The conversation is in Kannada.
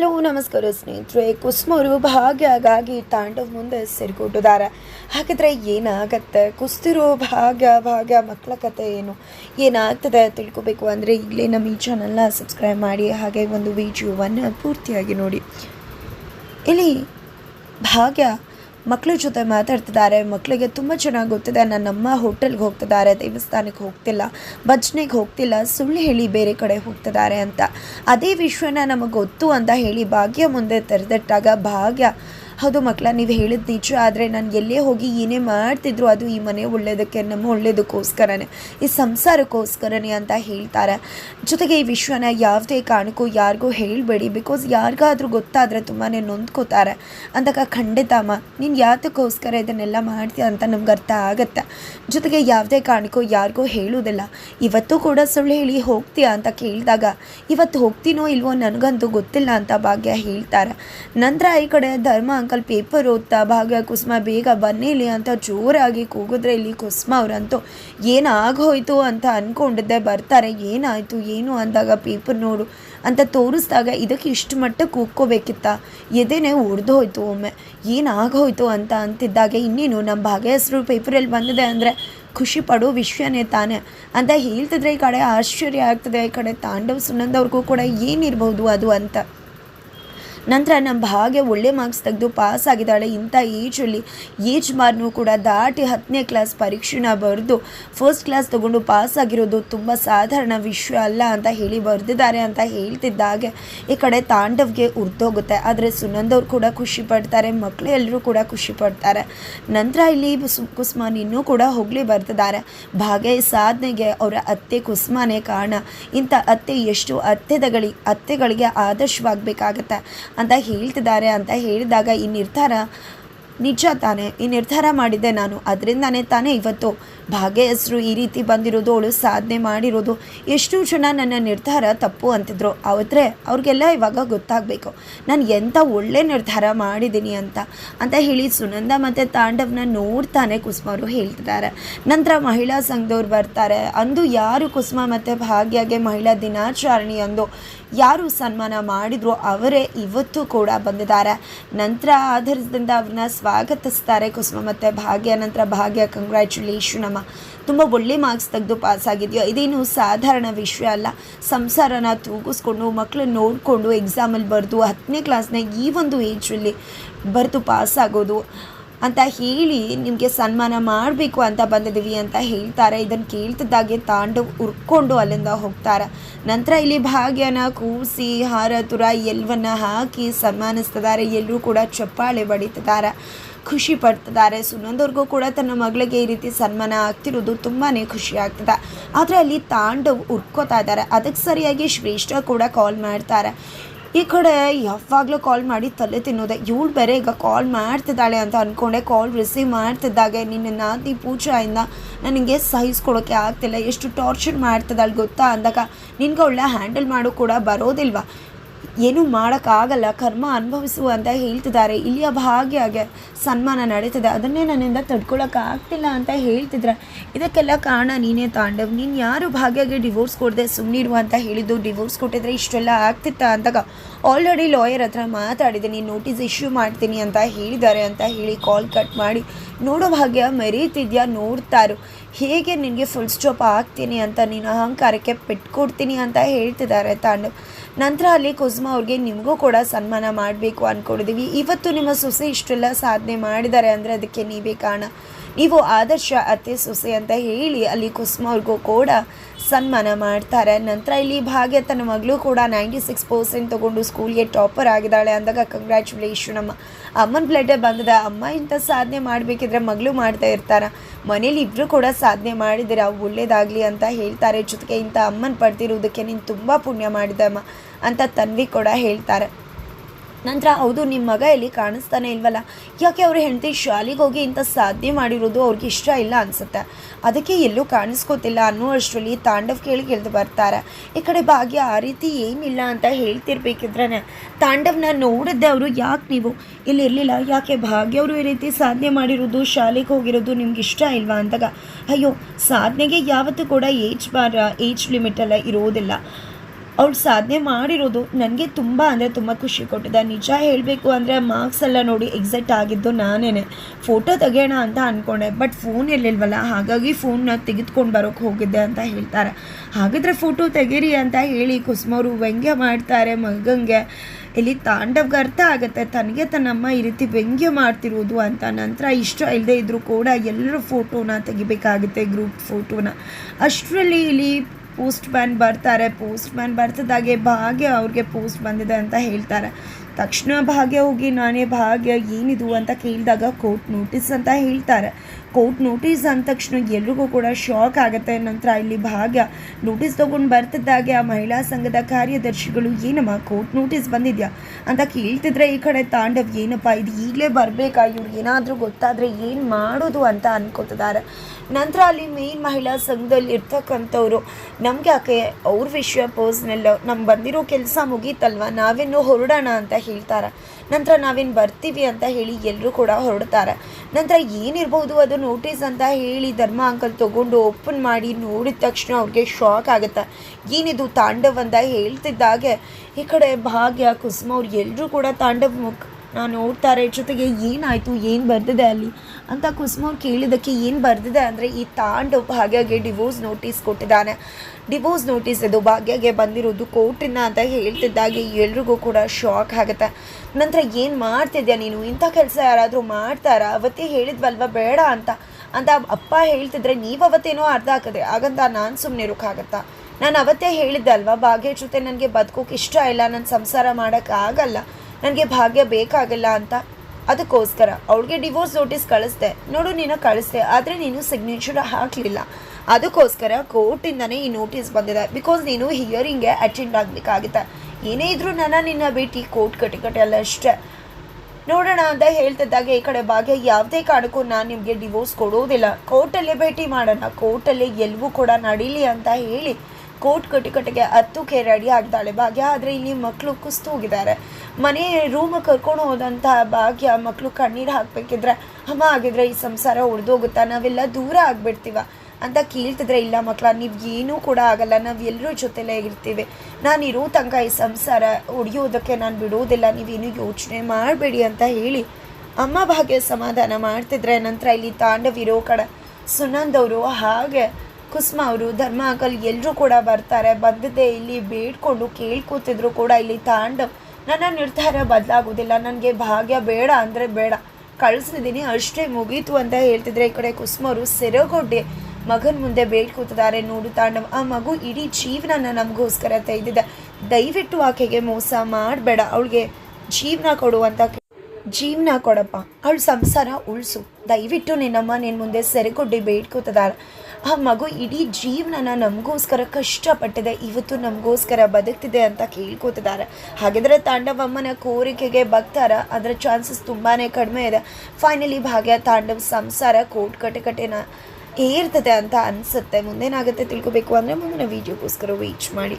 ಹಲೋ, ನಮಸ್ಕಾರ ಸ್ನೇಹಿತರೆ. ಕುಸ್ಮರು ಭಾಗ್ಯಗಾಗಿ ತಾಂಡವ್ ಮುಂದೆ ಸೇರಿಕೊಟ್ಟಿದ್ದಾರೆ. ಹಾಗಿದ್ರೆ ಏನಾಗತ್ತೆ? ಕುಸ್ತಿರೋ ಭಾಗ್ಯ ಭಾಗ್ಯ, ಮಕ್ಕಳ ಕತೆ ಏನು? ಏನಾಗ್ತದೆ ತಿಳ್ಕೊಬೇಕು ಅಂದರೆ ಈಗಲೇ ನಮ್ಮ ಈ ಚಾನಲ್ನ ಸಬ್ಸ್ಕ್ರೈಬ್ ಮಾಡಿ, ಹಾಗೆ ಒಂದು ವಿಡಿಯೋವನ್ನು ಪೂರ್ತಿಯಾಗಿ ನೋಡಿ. ಇಲ್ಲಿ ಭಾಗ್ಯ ಮಕ್ಕಳ ಜೊತೆ ಮಾತಾಡ್ತಿದ್ದಾರೆ. ಮಕ್ಕಳಿಗೆ ತುಂಬ ಚೆನ್ನಾಗಿ ಗೊತ್ತಿದೆ. ನನ್ನಮ್ಮ ಹೋಟೆಲ್ಗೆ ಹೋಗ್ತಿದ್ದಾರೆ. ದೇವಸ್ಥಾನಕ್ಕೆ ಹೋಗ್ತಿಲ್ಲ. ಭಜನೆಗೆ ಹೋಗ್ತಿಲ್ಲ. ಸುಳ್ಳು ಹೇಳಿ ಬೇರೆ ಕಡೆ ಹೋಗ್ತಿದ್ದಾರೆ ಅಂತ. ಅದೇ ವಿಷಯನ ನಮಗೆ ಗೊತ್ತು ಅಂತ ಹೇಳಿ ಭಾಗ್ಯ ಮುಂದೆ ತೆರೆದಿಟ್ಟಾಗ ಭಾಗ್ಯ ಹೌದು ಮಕ್ಕಳ, ನೀವು ಹೇಳಿದ ನಿಜ, ಆದರೆ ನಾನು ಎಲ್ಲೇ ಹೋಗಿ ಏನೇ ಮಾಡ್ತಿದ್ರು ಅದು ಈ ಮನೆ ಒಳ್ಳೆಯದಕ್ಕೆ ನಮ್ಮ ಒಳ್ಳೆಯದಕ್ಕೋಸ್ಕರನೇ ಈ ಸಂಸಾರಕ್ಕೋಸ್ಕರನೇ ಅಂತ ಹೇಳ್ತಾರೆ. ಜೊತೆಗೆ ಈ ವಿಷಯನ ಯಾವುದೇ ಕಾರಣಕ್ಕೂ ಯಾರಿಗೂ ಹೇಳಬೇಡಿ ಬಿಕಾಸ್ ಯಾರಿಗಾದ್ರೂ ಗೊತ್ತಾದರೆ ತುಂಬಾ ನೊಂದ್ಕೋತಾರೆ. ಅಂದಾಗ ಖಂಡಿತಮ್ಮ ನೀನು ಯಾತಕ್ಕೋಸ್ಕರ ಇದನ್ನೆಲ್ಲ ಮಾಡ್ತೀಯ ಅಂತ ನಮ್ಗೆ ಅರ್ಥ ಆಗುತ್ತೆ. ಜೊತೆಗೆ ಯಾವುದೇ ಕಾರಣಕ್ಕೂ ಯಾರಿಗೂ ಹೇಳುವುದಿಲ್ಲ. ಇವತ್ತು ಕೂಡ ಸುಳ್ಳು ಹೇಳಿ ಹೋಗ್ತೀಯಾ ಅಂತ ಕೇಳಿದಾಗ, ಇವತ್ತು ಹೋಗ್ತೀನೋ ಇಲ್ವೋ ನನಗಂತೂ ಗೊತ್ತಿಲ್ಲ ಅಂತ ಭಾಗ್ಯ ಹೇಳ್ತಾರೆ. ನಂತರ ಈ ಕಡೆ ಧರ್ಮ ಅಂಕಲ್ ಪೇಪರ್ ಓದ್ತಾ ಭಾಗ್ಯ ಕುಸುಮ ಬೇಗ ಬನ್ನಿಲಿ ಅಂತ ಜೋರಾಗಿ ಕೂಗಿದ್ರೆ ಇಲ್ಲಿ ಕುಸುಮ ಅವರಂತೂ, ಏನಾಗೋಯ್ತು ಅಂತ ಅಂದ್ಕೊಂಡಿದ್ದೆ ಬರ್ತಾರೆ. ಏನಾಯಿತು, ಏನು ಅಂದಾಗ ಪೇಪರ್ ನೋಡು ಅಂತ ತೋರಿಸಿದಾಗ ಇದಕ್ಕೆ ಇಷ್ಟು ಮಟ್ಟ ಕೂಗ್ಕೋಬೇಕಿತ್ತ ಎದೆನೇ ಒಡೆದು ಹೋಯ್ತು ಒಮ್ಮೆ. ಏನಾಗೋಯ್ತು ಅಂತ ಅಂತಿದ್ದಾಗ ಇನ್ನೇನು, ನಮ್ಮ ಭಾಗ್ಯ ಹೆಸರು ಪೇಪರಲ್ಲಿ ಬಂದಿದೆ ಅಂದರೆ ಖುಷಿ ಪಡೋ ವಿಷಯನೇ ತಾನೇ ಅಂತ ಹೇಳ್ತಿದ್ರೆ ಈ ಕಡೆ ಆಶ್ಚರ್ಯ ಆಗ್ತದೆ. ಈ ಕಡೆ ತಾಂಡವ್ ಸುನಂದವ್ರಿಗೂ ಕೂಡ ಏನಿರ್ಬೋದು ಅದು ಅಂತ. ನಂತರ ನಮ್ಮ ಭಾಗ್ಯ ಒಳ್ಳೆ ಮಾರ್ಕ್ಸ್ ತೆಗೆದು ಪಾಸ್ ಆಗಿದ್ದಾಳೆ. ಇಂಥ ಏಜಲ್ಲಿ ಏಜ್ ಮಾರ್ನು ಕೂಡ ದಾಟಿ ಹತ್ತನೇ ಕ್ಲಾಸ್ ಪರೀಕ್ಷೆನ ಬರೆದು ಫಸ್ಟ್ ಕ್ಲಾಸ್ ತೊಗೊಂಡು ಪಾಸ್ ಆಗಿರೋದು ತುಂಬ ಸಾಧಾರಣ ವಿಷಯ ಅಲ್ಲ ಅಂತ ಹೇಳಿ ಬರೆದಿದ್ದಾರೆ ಅಂತ ಹೇಳ್ತಿದ್ದಾಗೆ. ಈ ಕಡೆ ತಾಂಡವ್ಗೆ ಉರ್ದೋಗುತ್ತೆ ಆದರೆ ಸುನಂದವ್ರು ಕೂಡ ಖುಷಿ ಪಡ್ತಾರೆ. ಮಕ್ಕಳು ಎಲ್ಲರೂ ಕೂಡ ಖುಷಿ ಪಡ್ತಾರೆ. ನಂತರ ಇಲ್ಲಿ ಕುಸ್ಮಾನ್ ಇನ್ನೂ ಕೂಡ ಹೋಗಲಿ ಬರ್ತಿದ್ದಾರೆ. ಭಾಗ್ಯ ಸಾಧನೆಗೆ ಅವರ ಅತ್ತೆ ಕುಸ್ಮಾನೇ ಕಾರಣ. ಇಂಥ ಅತ್ತೆ ಎಷ್ಟು ಅತ್ತೆದಗಳಿ ಅತ್ತೆಗಳಿಗೆ ಆದರ್ಶವಾಗಬೇಕಾಗತ್ತೆ. ಅಂತ ಹೇಳ್ತಿದ್ದಾರೆ ಅಂತ ಹೇಳಿದಾಗ ಈ ನಿರ್ಧಾರ ನಿಜ ತಾನೇ, ಈ ನಿರ್ಧಾರ ಮಾಡಿದ್ದೆ ನಾನು. ಅದರಿಂದಾನೇ ತಾನೇ ಇವತ್ತು ಭಾಗ್ಯ ಹೆಸರು ಈ ರೀತಿ ಬಂದಿರೋದು, ಅವಳು ಸಾಧನೆ ಮಾಡಿರೋದು. ಎಷ್ಟು ಜನ ನನ್ನ ನಿರ್ಧಾರ ತಪ್ಪು ಅಂತಿದ್ರು. ಆದರೆ ಅವ್ರಿಗೆಲ್ಲ ಇವಾಗ ಗೊತ್ತಾಗಬೇಕು. ನಾನು ಎಂಥ ಒಳ್ಳೆ ನಿರ್ಧಾರ ಮಾಡಿದ್ದೀನಿ ಅಂತ. ಅಂತ ಹೇಳಿ ಸುನಂದ ಮತ್ತು ತಾಂಡವ್ನ ನೋಡ್ತಾನೆ ಕುಸುಮ ಅವರು ಹೇಳ್ತಿದ್ದಾರೆ. ನಂತರ ಮಹಿಳಾ ಸಂಘದವ್ರು ಬರ್ತಾರೆ. ಅಂದು ಯಾರು ಕುಸುಮ ಮತ್ತು ಭಾಗ್ಯಗೆ ಮಹಿಳಾ ದಿನಾಚರಣೆ ಅಂದು ಯಾರು ಸನ್ಮಾನ ಮಾಡಿದ್ರು ಅವರೇ ಇವತ್ತು ಕೂಡ ಬಂದಿದ್ದಾರೆ. ನಂತರ ಆಧಾರದಿಂದ ಅವ್ರನ್ನ ಸ್ವಾಗತಿಸ್ತಾರೆ ಕುಸುಮ ಮತ್ತು ಭಾಗ್ಯ, ನಂತರ ಭಾಗ್ಯ ಕಂಗ್ರ್ಯಾಚುಲೇಷನ್ ಅಮ್ಮ ತುಂಬ ಒಳ್ಳೆ ಮಾರ್ಕ್ಸ್ ತೆಗೆದು ಪಾಸ್ ಆಗಿದೆಯೋ, ಇದೇನು ಸಾಧಾರಣ ವಿಷಯ ಅಲ್ಲ. ಸಂಸಾರನ ತೂಗಿಸ್ಕೊಂಡು ಮಕ್ಕಳನ್ನ ನೋಡಿಕೊಂಡು ಎಕ್ಸಾಮಲ್ಲಿ ಬರೆದು ಹತ್ತನೇ ಕ್ಲಾಸ್ನ ಈ ಒಂದು ಏಜಲ್ಲಿ ಬರೆದು ಪಾಸ್ ಆಗೋದು ಅಂತ ಹೇಳಿ ನಿಮಗೆ ಸನ್ಮಾನ ಮಾಡಬೇಕು ಅಂತ ಬಂದಿದ್ದೀವಿ ಅಂತ ಹೇಳ್ತಾರೆ. ಇದನ್ನು ಕೇಳ್ತಿದ್ದಾಗೆ ತಾಂಡವ್ ಉರ್ಕೊಂಡು ಅಲ್ಲಿಂದ ಹೋಗ್ತಾರೆ. ನಂತರ ಇಲ್ಲಿ ಭಾಗ್ಯನ ಕೂಸಿ ಹಾರ ತುರ ಎಲ್ವನ್ನ ಹಾಕಿ ಸನ್ಮಾನಿಸ್ತಿದ್ದಾರೆ. ಎಲ್ಲರೂ ಕೂಡ ಚಪ್ಪಾಳೆ ಬಡಿತಿದ್ದಾರೆ. ಖುಷಿ ಪಡ್ತಿದ್ದಾರೆ. ಸುನಂದವ್ರಿಗೂ ಕೂಡ ತನ್ನ ಮಗಳಿಗೆ ಈ ರೀತಿ ಸನ್ಮಾನ ಆಗ್ತಿರೋದು ತುಂಬಾ ಖುಷಿ ಆಗ್ತದೆ. ಆದರೆ ಅಲ್ಲಿ ತಾಂಡವ್ ಉರ್ಕೋತಾ ಇದ್ದಾರೆ. ಅದಕ್ಕೆ ಸರಿಯಾಗಿ ಶ್ರೇಷ್ಠ ಕೂಡ ಕಾಲ್ ಮಾಡ್ತಾರೆ. ಈ ಕಡೆ ಯಾವಾಗಲೂ ಕಾಲ್ ಮಾಡಿ ತಲೆ ತಿನ್ನೋದೆ. ಇವಳು ಬೇರೆ ಈಗ ಕಾಲ್ ಮಾಡ್ತಿದ್ದಾಳೆ ಅಂತ ಅಂದ್ಕೊಂಡೆ ಕಾಲ್ ರಿಸೀವ್ ಮಾಡ್ತಿದ್ದಾಗೆ. ನಿನ್ನ ನಾತಿ ಪೂಜಾಯಿಂದ ನನಗೆ ಸಹಿಸ್ಕೊಡೋಕ್ಕೆ ಆಗ್ತಿಲ್ಲ. ಎಷ್ಟು ಟಾರ್ಚರ್ ಮಾಡ್ತಿದ್ದಾಳೆ ಗೊತ್ತಾ ಅಂದಾಗ, ನಿನ್ಗೆ ಒಳ್ಳೆ ಹ್ಯಾಂಡಲ್ ಮಾಡೋ ಕೂಡ ಬರೋದಿಲ್ವಾ? ಏನೂ ಮಾಡೋಕ್ಕಾಗಲ್ಲ, ಕರ್ಮ ಅನುಭವಿಸು ಅಂತ ಹೇಳ್ತಿದ್ದಾರೆ. ಇಲ್ಲಿಯ ಭಾಗ್ಯಗೆ ಸನ್ಮಾನ ನಡೀತದೆ. ಅದನ್ನೇ ನನ್ನಿಂದ ತಡ್ಕೊಳಕ್ಕಾಗ್ತಿಲ್ಲ ಅಂತ ಹೇಳ್ತಿದ್ರೆ, ಇದಕ್ಕೆಲ್ಲ ಕಾರಣ ನೀನೇ ತಾಂಡವ್. ನೀನು ಯಾರು ಭಾಗ್ಯಗೆ ಡಿವೋರ್ಸ್ ಕೊಡದೆ ಸುಮ್ಮನಿರು ಅಂತ ಹೇಳಿದ್ದು? ಡಿವೋರ್ಸ್ ಕೊಟ್ಟಿದ್ರೆ ಇಷ್ಟೆಲ್ಲ ಆಗ್ತಿತ್ತ ಅಂದಾಗ ಆಲ್ರೆಡಿ ಲಾಯರ್ ಹತ್ರ ಮಾತಾಡಿದ್ದೀನಿ ನೋಟಿಸ್ ಇಶ್ಯೂ ಮಾಡ್ತೀನಿ ಅಂತ ಹೇಳಿದ್ದಾರೆ ಅಂತ ಹೇಳಿ ಕಾಲ್ ಕಟ್ ಮಾಡಿ, ನೋಡೋ ಭಾಗ್ಯ ಮೆರೀತಿದ್ಯಾ? ನೋಡ್ತಾರು ಹೇಗೆ ನಿನಗೆ ಫುಲ್ ಸ್ಟಾಪ್ ಆಗ್ತೀನಿ ಅಂತ ನೀನು ಅಹಂಕಾರಕ್ಕೆ ಪೆಟ್ಕೊಡ್ತೀನಿ ಅಂತ ಹೇಳ್ತಿದ್ದಾರೆ ತಾಂಡವ್. ನಂತರ ಅಲ್ಲಿ ಕುಸುಮ ಅವ್ರಿಗೆ ನಿಮಗೂ ಕೂಡ ಸನ್ಮಾನ ಮಾಡಬೇಕು ಅಂದ್ಕೊಂಡಿದ್ದೀವಿ ಇವತ್ತು ನಿಮ್ಮ ಸೊಸೆ ಇಷ್ಟೆಲ್ಲ ಸಾಧನೆ ಮಾಡಿದ್ದಾರೆ ಅಂದರೆ ಅದಕ್ಕೆ ನೀವೇ ಕಾರಣ. ನೀವು ಆದರ್ಶ ಅತ್ತೆ ಸೊಸೆ ಅಂತ ಹೇಳಿ ಅಲ್ಲಿ ಕುಸುಮ ಅವ್ರಿಗೂ ಕೂಡ ಸನ್ಮಾನ ಮಾಡ್ತಾರೆ. ನಂತರ ಇಲ್ಲಿ ಭಾಗ್ಯ ತನ್ನ ಮಗಳು ಕೂಡ ನೈಂಟಿ ಸಿಕ್ಸ್ ಪರ್ಸೆಂಟ್ ತೊಗೊಂಡು ಸ್ಕೂಲ್ಗೆ ಟಾಪರ್ ಆಗಿದ್ದಾಳೆ ಅಂದಾಗ ಕಂಗ್ರ್ಯಾಚುಲೇಷನ್ ಅಮ್ಮ ಅಮ್ಮನ ಬ್ಲಡ್ಡೇ ಬಂದಿದೆ. ಅಮ್ಮ ಇಂಥ ಸಾಧನೆ ಮಾಡಬೇಕಿದ್ರೆ ಮಗಳು ಮಾಡ್ತಾ ಇರ್ತಾರೆ. ಮನೇಲಿ ಇಬ್ಬರು ಕೂಡ ಸಾಧನೆ ಮಾಡಿದ್ದೀರಾ? ಒಳ್ಳೇದಾಗಲಿ ಅಂತ ಹೇಳ್ತಾರೆ. ಜೊತೆಗೆ ಇಂಥ ಅಮ್ಮನ ಪಡ್ತಿರೋದಕ್ಕೆ ನೀನು ತುಂಬ ಪುಣ್ಯ ಮಾಡಿದೆ ಅಮ್ಮ. ಅಂತ ತನ್ವಿ ಕೂಡ ಹೇಳ್ತಾರೆ. ನಂತರ ಹೌದು ನಿಮ್ಮ ಮಗ ಇಲ್ಲಿ ಕಾಣಿಸ್ತಾನೆ ಇಲ್ವಲ್ಲ? ಯಾಕೆ ಅವ್ರ ಹೆಂಡತಿ ಶಾಲೆಗೆ ಹೋಗಿ ಇಂಥ ಸಾಧ್ಯ ಮಾಡಿರೋದು ಅವ್ರಿಗೆ ಇಷ್ಟ ಇಲ್ಲ ಅನಿಸುತ್ತೆ. ಅದಕ್ಕೆ ಎಲ್ಲೂ ಕಾಣಿಸ್ಕೋತಿಲ್ಲ ಅನ್ನೋ ಅಷ್ಟರಲ್ಲಿ ತಾಂಡವ್ ಕೇಳಿ ಕೇಳ್ದು ಬರ್ತಾರೆ. ಈ ಕಡೆ ಭಾಗ್ಯ ಆ ರೀತಿ ಏನಿಲ್ಲ ಅಂತ ಹೇಳ್ತಿರ್ಬೇಕಿದ್ರೆ ತಾಂಡವ್ನ ನೋಡಿದ್ದೆ ಅವರು, ಯಾಕೆ ನೀವು? ಇಲ್ಲಿ ಇರಲಿಲ್ಲ. ಯಾಕೆ ಭಾಗ್ಯ ಅವರು ಈ ರೀತಿ ಸಾಧನೆ ಮಾಡಿರೋದು, ಶಾಲೆಗೆ ಹೋಗಿರೋದು ನಿಮ್ಗೆ ಇಷ್ಟ ಇಲ್ವಾ ಅಂದಾಗ? ಅಯ್ಯೋ, ಸಾಧನೆಗೆ ಯಾವತ್ತೂ ಕೂಡ ಏಜ್ ಬಾರ ಏಜ್ ಲಿಮಿಟ್ ಎಲ್ಲ ಇರೋದಿಲ್ಲ. ಅವಳು ಸಾಧನೆ ಮಾಡಿರೋದು ನನಗೆ ತುಂಬ ಅಂದರೆ ತುಂಬ ಖುಷಿ ಕೊಟ್ಟಿದೆ. ನಿಜ ಹೇಳಬೇಕು ಅಂದರೆ ಮಾರ್ಕ್ಸ್ ಎಲ್ಲ ನೋಡಿ ಎಕ್ಸೆಕ್ಟ್ ಆಗಿದ್ದು ನಾನೇ ಫೋಟೋ ತೆಗೆಯೋಣ ಅಂತ ಅಂದ್ಕೊಂಡೆ ಬಟ್ ಫೋನ್ ಇರಲಿಲ್ವಲ್ಲ ಹಾಗಾಗಿ ಫೋನ್ನ ತೆಗೆದುಕೊಂಡು ಬರೋಕ್ಕೆ ಹೋಗಿದ್ದೆ ಅಂತ ಹೇಳ್ತಾರೆ. ಹಾಗಿದ್ರೆ ಫೋಟೋ ತೆಗೀರಿ ಅಂತ ಹೇಳಿ ಕುಸುಮವರು ವ್ಯಂಗ್ಯ ಮಾಡ್ತಾರೆ ಮಗಂಗೆ ಇಲ್ಲಿ ತಾಂಡವ್ಗೆ ಅರ್ಥ ಆಗುತ್ತೆ, ತನಗೆ ತನ್ನಮ್ಮ ಈ ರೀತಿ ವ್ಯಂಗ್ಯ ಮಾಡ್ತಿರೋದು ಅಂತ. ನಂತರ ಇಷ್ಟ ಇಲ್ಲದೆ ಇದ್ದರೂ ಕೂಡ ಎಲ್ಲರೂ ಫೋಟೋನ ತೆಗಿಬೇಕಾಗುತ್ತೆ ಗ್ರೂಪ್ ಫೋಟೋನ ಅಷ್ಟರಲ್ಲಿ ಇಲ್ಲಿ ಪೋಸ್ಟ್ ಮ್ಯಾನ್ ಬರ್ತಾರೆ ಪೋಸ್ಟ್ ಮ್ಯಾನ್ ಬರ್ತಿದ್ದಾಗೆ ಭಾಗ್ಯ ಅವ್ರಿಗೆ ಪೋಸ್ಟ್ ಬಂದಿದೆ ಅಂತ ಹೇಳ್ತಾರೆ. ತಕ್ಷಣ ಭಾಗ್ಯ ಹೋಗಿ, ನಾನೇ ಭಾಗ್ಯ, ಏನಿದು ಅಂತ ಕೇಳಿದಾಗ ಕೋರ್ಟ್ ನೋಟಿಸ್ ಅಂತ ಹೇಳ್ತಾರೆ. ಕೋರ್ಟ್ ನೋಟಿಸ್ ಅಂದ ತಕ್ಷಣ ಎಲ್ರಿಗೂ ಕೂಡ ಶಾಕ್ ಆಗುತ್ತೆ. ನಂತರ ಇಲ್ಲಿ ಭಾಗ್ಯ ನೋಟಿಸ್ ತೊಗೊಂಡು ಬರ್ತಿದ್ದಾಗೆ, ಆ ಮಹಿಳಾ ಸಂಘದ ಕಾರ್ಯದರ್ಶಿಗಳು, ಏನಮ್ಮ, ಕೋರ್ಟ್ ನೋಟಿಸ್ ಬಂದಿದ್ಯಾ? ಅಂತ ಕೇಳ್ತಿದ್ರೆ ಈ ಕಡೆ ತಾಂಡವ್, ಏನಪ್ಪ, ಇದು ಈಗಲೇ ಬರಬೇಕಾ? ಇವ್ರು ಏನಾದರೂ ಗೊತ್ತಾದರೆ ಏನು ಮಾಡೋದು ಅಂತ ಅನ್ಕೋತಿದ್ದಾರೆ. ನಂತರ ಅಲ್ಲಿ ಮೇನ್ ಮಹಿಳಾ ಸಂಘದಲ್ಲಿ ಇರ್ತಕ್ಕಂಥವ್ರು, ನಮಗೆ ಯಾಕೆ ಅವ್ರ ವಿಷಯ ಪರ್ಸ್ನಲ್ ನಮ್ಗೆ ಬಂದಿರೋ ಕೆಲಸ ಮುಗೀತಲ್ವ? ನಾವೇನು ಹೊರಡೋಣ ಅಂತ ಹೇಳ್ತಾರೆ. ನಂತರ ನಾವೇನು ಬರ್ತೀವಿ ಅಂತ ಹೇಳಿ ಎಲ್ಲರೂ ಕೂಡ ಹೊರಡ್ತಾರೆ. ನಂತರ ಏನಿರ್ಬೋದು ಅದು ನೋಟಿಸ್ ಅಂತ ಹೇಳಿ ಧರ್ಮ ಅಂಕಲ್ ತೊಗೊಂಡು ಓಪನ್ ಮಾಡಿ ನೋಡಿದ ತಕ್ಷಣ ಅವ್ರಿಗೆ ಶಾಕ್ ಆಗುತ್ತೆ. ಏನಿದು ತಾಂಡವ್ ಅಂತ ಹೇಳ್ತಿದ್ದಾಗೆ. ಈ ಕಡೆ ಭಾಗ್ಯ, ಕುಸುಮ ಅವ್ರು ಎಲ್ಲರೂ ಕೂಡ ತಾಂಡವ್ ಮುಖ ನಾನು ನೋಡ್ತಾರೆ, ಜೊತೆಗೆ ಏನಾಯಿತು, ಏನು ಬರೆದಿದೆ ಅಲ್ಲಿ ಅಂತ ಕುಸುಮ ಅವ್ರು ಕೇಳಿದ್ದಕ್ಕೆ ಏನು ಬರೆದಿದೆ ಅಂದರೆ ಈ ತಾಂಡವ್ ಭಾಗ್ಯಗೆ ಡಿವೋರ್ಸ್ ನೋಟಿಸ್ ಕೊಟ್ಟಿದ್ದಾನೆ. ಡಿವೋರ್ಸ್ ನೋಟಿಸ್ ಇದು ಭಾಗ್ಯಗೆ ಬಂದಿರೋದು ಕೋರ್ಟಿಂದ ಅಂತ ಹೇಳ್ತಿದ್ದಾಗೆ ಎಲ್ರಿಗೂ ಕೂಡ ಶಾಕ್ ಆಗುತ್ತೆ. ನಂತರ ಏನು ಮಾಡ್ತಿದ್ಯಾ ನೀನು? ಇಂಥ ಕೆಲಸ ಯಾರಾದರೂ ಮಾಡ್ತಾರಾ? ಅವತ್ತೇ ಹೇಳಿದ್ವಲ್ವ, ಬೇಡ ಅಂತ. ಅಂತ ಅಪ್ಪ ಹೇಳ್ತಿದ್ರೆ ನೀವು ಅವತ್ತೇನೋ ಅರ್ಧ ಹಾಕಿದ್ರೆ. ಹಾಗಂತ ನಾನು ಸುಮ್ಮನೆ ಇರೋಕ್ಕಾಗತ್ತಾ? ನಾನು ಅವತ್ತೇ ಹೇಳಿದ್ದೆ ಅಲ್ವಾ, ಭಾಗ್ಯ ಜೊತೆ ನನಗೆ ಬದುಕೋಕೆ ಇಷ್ಟ ಇಲ್ಲ, ನಾನು ಸಂಸಾರ ಮಾಡೋಕ್ಕಾಗಲ್ಲ ನನಗೆ ಭಾಗ್ಯ ಬೇಕಾಗಿಲ್ಲ ಅಂತ. ಅದಕ್ಕೋಸ್ಕರ ಅವಳಿಗೆ ಡಿವೋರ್ಸ್ ನೋಟಿಸ್ ಕಳಿಸ್ದೆ. ನೋಡು, ನೀನು ಕಳಿಸ್ದೆ, ಆದರೆ ನೀನು ಸಿಗ್ನೇಚರ್ ಹಾಕಲಿಲ್ಲ. ಅದಕ್ಕೋಸ್ಕರ ಕೋರ್ಟಿಂದನೇ ಈ ನೋಟಿಸ್ ಬಂದಿದೆ. ಬಿಕಾಸ್ ನೀನು ಹಿಯರಿಂಗ್ಗೆ ಅಟೆಂಡ್ ಆಗಬೇಕಾಗುತ್ತೆ. ಏನೇ ಇದ್ರೂ ನನ್ನ, ನಿನ್ನ ಭೇಟಿ ಕೋರ್ಟ್ ಕಟ್ಟಿ ಅಲ್ಲ ಅಷ್ಟೇ. ನೋಡೋಣ ಅಂತ ಹೇಳ್ತಿದ್ದಾಗ ಈ ಕಡೆ ಭಾಗ್ಯ. ಯಾವುದೇ ಕಾರಣಕ್ಕೂ ನಾನು ನಿಮಗೆ ಡಿವೋರ್ಸ್ ಕೊಡೋದಿಲ್ಲ. ಕೋರ್ಟಲ್ಲೇ ಭೇಟಿ ಮಾಡೋಣ. ಕೋರ್ಟಲ್ಲೇ ಎಲ್ಲವೂ ಕೂಡ ನಡೀಲಿ ಅಂತ ಹೇಳಿ ಕೋರ್ಟ್ ಹತ್ತು ಹತ್ತಕ್ಕೆ ರೆಡಿ ಆಗ್ತಾಳೆ ಭಾಗ್ಯ ಆದರೆ ಇಲ್ಲಿ ಮಕ್ಕಳು ಕುಸ್ತು ಹೋಗಿದ್ದಾರೆ ಮನೆ ರೂಮ್ ಕರ್ಕೊಂಡು ಹೋದಂಥ ಭಾಗ್ಯ ಮಕ್ಕಳು ಕಣ್ಣೀರು ಹಾಕ್ಬೇಕಿದ್ರೆ, ಅಮ್ಮ ಆಗಿದ್ರೆ ಈ ಸಂಸಾರ ಉಳಿದೋಗುತ್ತಾ? ನಾವೆಲ್ಲ ದೂರ ಆಗ್ಬಿಡ್ತೀವ? ಅಂತ ಕೇಳ್ತಿದ್ರೆ, ಇಲ್ಲ ಮಕ್ಕಳ ನೀವು ಏನೂ ಕೂಡ ಆಗಲ್ಲ. ನಾವು ಎಲ್ಲರೂ ಜೊತೆಲೇ ಇರ್ತೀವಿ. ನಾನು ಇರೋ ತನಕ ಈ ಸಂಸಾರ ಹೊಡೆಯೋದಕ್ಕೆ ನಾನು ಬಿಡೋದಿಲ್ಲ. ನೀವೇನು ಯೋಚನೆ ಮಾಡಬೇಡಿ ಅಂತ ಹೇಳಿ ಅಮ್ಮ ಭಾಗ್ಯ ಸಮಾಧಾನ ಮಾಡ್ತಿದ್ರೆ ನಂತರ ಇಲ್ಲಿ ತಾಂಡವಿರೋ ಕಡೆ ಸುನಂದವರು ಹಾಗೆ ಕುಸುಮ ಅವರು ಧರ್ಮ ಅಂಕಲ್ ಎಲ್ಲರೂ ಕೂಡ ಬರ್ತಾರೆ. ಬಂದಿದ್ದೆ ಇಲ್ಲಿ ಬೇಡ್ಕೊಂಡು ಕೇಳ್ಕೊತಿದ್ರು ಕೂಡ ಇಲ್ಲಿ ತಾಂಡವ್ ನನ್ನ ನಿರ್ಧಾರ ಬದಲಾಗೋದಿಲ್ಲ ನನಗೆ ಭಾಗ್ಯ ಬೇಡ ಅಂದರೆ ಬೇಡ. ಕಳಿಸಿದ್ದೀನಿ ಅಷ್ಟೇ ಮುಗೀತು ಅಂತ ಹೇಳ್ತಿದ್ರೆ ಈ ಕಡೆ ಕುಸುಮ ಅವರು ಸೆರಗೊಡ್ಡೆ ಮಗನ ಮುಂದೆ ಬೇಡ್ಕೊತಿದ್ದಾರೆ ನೋಡು ತಾಂಡವ್. ಆ ಮಗು ಇಡೀ ಜೀವನನ ನಮಗೋಸ್ಕರ ತೆಗೆದಿದೆ ದಯವಿಟ್ಟು ಆಕೆಗೆ ಮೋಸ ಮಾಡಬೇಡ. ಅವಳಿಗೆ ಜೀವನ ಕೊಡು ಅಂತ ಜೀವನ ಕೊಡಪ್ಪ. ಅವಳು ಸಂಸಾರ ಉಳಿಸು. ದಯವಿಟ್ಟು ನಿನ್ನಮ್ಮ ನಿನ್ನ ಮುಂದೆ ಸೆರೆಗೊಡ್ಡಿ ಬೇಡ್ಕೋತಿದ್ದಾಳೆ ಆ ಮಗು ಇಡೀ ಜೀವನನ ನಮಗೋಸ್ಕರ ಕಷ್ಟಪಟ್ಟಿದೆ, ಇವತ್ತು ನಮಗೋಸ್ಕರ ಬದುಕ್ತಿದೆ ಅಂತ ಕೇಳ್ಕೊತಿದ್ದಾರೆ. ಹಾಗಿದ್ರೆ ತಾಂಡವಮ್ಮನ ಕೋರಿಕೆಗೆ ಬಗ್ತಾರ ಅದರ ಚಾನ್ಸಸ್ ತುಂಬಾ ಕಡಿಮೆ ಇದೆ. ಫೈನಲಿ ಭಾಗ್ಯ ತಾಂಡವ್ ಸಂಸಾರ ಕೋಟ್ ಕಟೆ ಕಟೆನ ಏರ್ತದೆ ಅಂತ ಅನ್ಸುತ್ತೆ. ಮುಂದೇನಾಗುತ್ತೆ ತಿಳ್ಕೊಬೇಕು ಅಂದರೆ ಮುಂದಿನ ವೀಡಿಯೋಗೋಸ್ಕರ ವೇಟ್ ಮಾಡಿ.